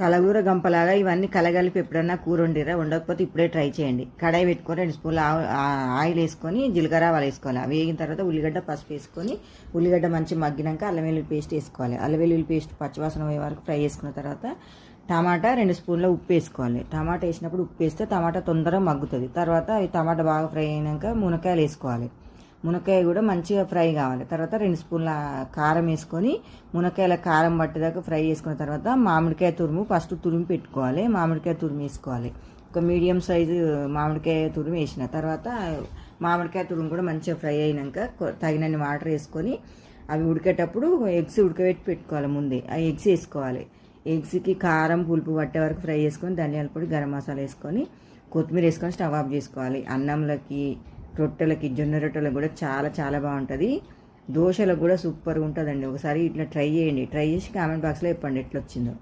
కలగూర గంపలాగా ఇవన్నీ కలగలిపి ఎప్పుడన్నా కూర వండిరా? ఉండకపోతే ఇప్పుడే ట్రై చేయండి. కడాయి పెట్టుకొని రెండు స్పూన్లు ఆ- ఆయిల్ వేసుకొని జీలకర్ర ఆవాలు వేసుకోవాలి. అవి వేగిన తర్వాత ఉల్లిగడ్డ పసుపు వేసుకొని ఉల్లిగడ్డ మంచి మగ్గినాక అల్లం వెల్లుల్లి పేస్ట్ వేసుకోవాలి. అల్లం వెల్లుల్లి పేస్ట్ పచ్చివాసన పోయే వరకు ఫ్రై చేసుకున్న తర్వాత టమాటా రెండు స్పూన్ల ఉప్పు వేసుకోవాలి. టమాటా వేసినప్పుడు ఉప్పు వేస్తే టమాటా తొందరగా మగ్గుతుంది. తర్వాత అవి టమాటా బాగా ఫ్రై అయినాక మునక్కాయలు వేసుకోవాలి. మునక్కాయ కూడా మంచిగా ఫ్రై కావాలి. తర్వాత రెండు స్పూన్ల కారం వేసుకొని మునక్కాయల కారం పట్టేదాకా ఫ్రై చేసుకున్న తర్వాత మామిడికాయ తురుము ఫస్ట్ తురిమి పెట్టుకోవాలి. మామిడికాయ తురుము వేసుకోవాలి. ఒక మీడియం సైజు మామిడికాయ తురుము వేసిన తర్వాత మామిడికాయ తురుము కూడా మంచిగా ఫ్రై అయినాక తగినన్ని వాటర్ వేసుకొని అవి ఉడికేటప్పుడు ఎగ్స్ ఉడకబెట్టి పెట్టుకోవాలి ముందే. ఆ ఎగ్స్ వేసుకోవాలి. ఎగ్స్కి కారం పులుపు పట్టే వరకు ఫ్రై చేసుకొని ధనియాల పొడి గరం మసాలా వేసుకొని కొత్తిమీర వేసుకొని స్టవ్ ఆఫ్ చేసుకోవాలి. అన్నంలోకి రొట్టెలకి జొన్న రొట్టెలకు కూడా చాలా చాలా బాగుంటుంది. దోశలకు కూడా సూపర్గా ఉంటుందండి. ఒకసారి ఇట్లా ట్రై చేయండి. ట్రై చేసి కామెంట్ బాక్స్లో చెప్పండి ఎట్లా వచ్చిందో